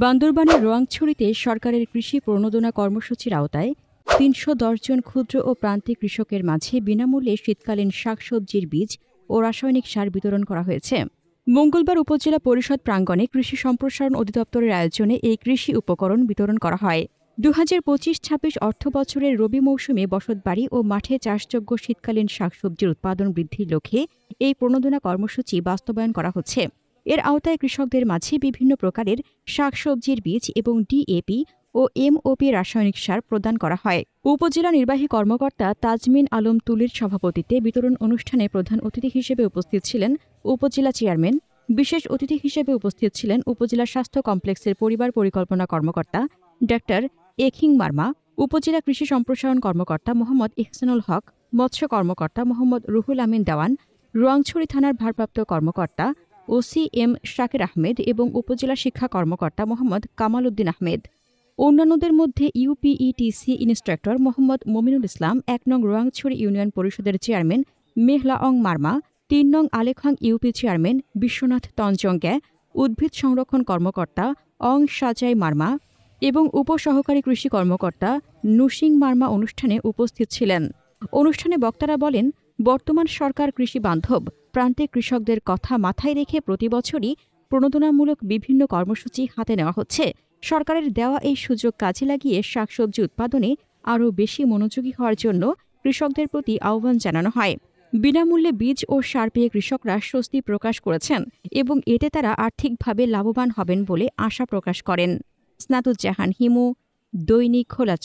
বান্দরবানের রোয়াংছড়িতে সরকারের কৃষি প্রণোদনা কর্মসূচির আওতায় তিনশো জন ক্ষুদ্র ও প্রান্তিক কৃষকের মাঝে বিনামূল্যে শীতকালীন শাকসবজির বীজ ও রাসায়নিক সার বিতরণ করা হয়েছে। মঙ্গলবার উপজেলা পরিষদ প্রাঙ্গণে কৃষি সম্প্রসারণ অধিদপ্তরের আয়োজনে এই কৃষি উপকরণ বিতরণ করা হয়। দু হাজার পঁচিশ ছাব্বিশ অর্থ বছরের রবি মৌসুমে বসতবাড়ি ও মাঠে চাষযোগ্য শীতকালীন শাকসবজির উৎপাদন বৃদ্ধির লক্ষ্যে এই প্রণোদনা কর্মসূচি বাস্তবায়ন করা হচ্ছে। এর আওতায় কৃষকদের মাঝে বিভিন্ন প্রকারের শাকসবজির বীজ এবং ডিএপি ও এমওপি রাসায়নিক সার প্রদান করা হয়। উপজেলা নির্বাহী কর্মকর্তা তাজমিন আলম তুলির সভাপতিত্বে বিতরণ অনুষ্ঠানে প্রধান অতিথি হিসেবে উপস্থিত ছিলেন উপজেলা চেয়ারম্যান, বিশেষ অতিথি হিসেবে উপস্থিত ছিলেন উপজেলা স্বাস্থ্য কমপ্লেক্সের পরিবার পরিকল্পনা কর্মকর্তা ডাক্তার এখিং মার্মা, উপজেলা কৃষি সম্প্রসারণ কর্মকর্তা মোহাম্মদ ইহসানুল হক, মৎস্য কর্মকর্তা মোহাম্মদ রুহুল আমিন দেওয়ান, রোয়াংছড়ি থানার ভারপ্রাপ্ত কর্মকর্তা ওসি এম শাকের আহমেদ এবং উপজেলা শিক্ষা কর্মকর্তা মোহাম্মদ কামাল উদ্দিন আহমেদ। অন্যান্যদের মধ্যে ইউপিইটিসি ইন্সট্রাক্টর মোহাম্মদ মমিনুল ইসলাম, এক নং রোয়াংছড়ি ইউনিয়ন পরিষদের চেয়ারম্যান মেহলা অং মার্মা, তিন নং আলেখাং ইউপি চেয়ারম্যান বিশ্বনাথ তঞ্চঙ্গ্যা উদ্ভিদ সংরক্ষণ কর্মকর্তা অং সাজাই মার্মা এবং উপসহকারী কৃষি কর্মকর্তা নুসিং মার্মা অনুষ্ঠানে উপস্থিত ছিলেন। অনুষ্ঠানে বক্তারা বলেন, বর্তমান সরকার কৃষি বান্ধব প্রান্তিক কৃষকদের কথা মাথায় রেখে প্রতিবছরই প্রণোদনামূলক বিভিন্ন কর্মসূচি হাতে নেওয়া হচ্ছে। সরকারের দেওয়া এই সুযোগ কাজে লাগিয়ে শাকসবজি উৎপাদনে আরও বেশি মনোযোগী হওয়ার জন্য কৃষকদের প্রতি আহ্বান জানানো হয়। বিনামূল্যে বীজ ও সার পেয়ে কৃষকরা স্বস্তি প্রকাশ করেছেন এবং এতে তারা আর্থিকভাবে লাভবান হবেন বলে আশা প্রকাশ করেন। স্নাতুজ্জাহান হিমু, দৈনিক খোলা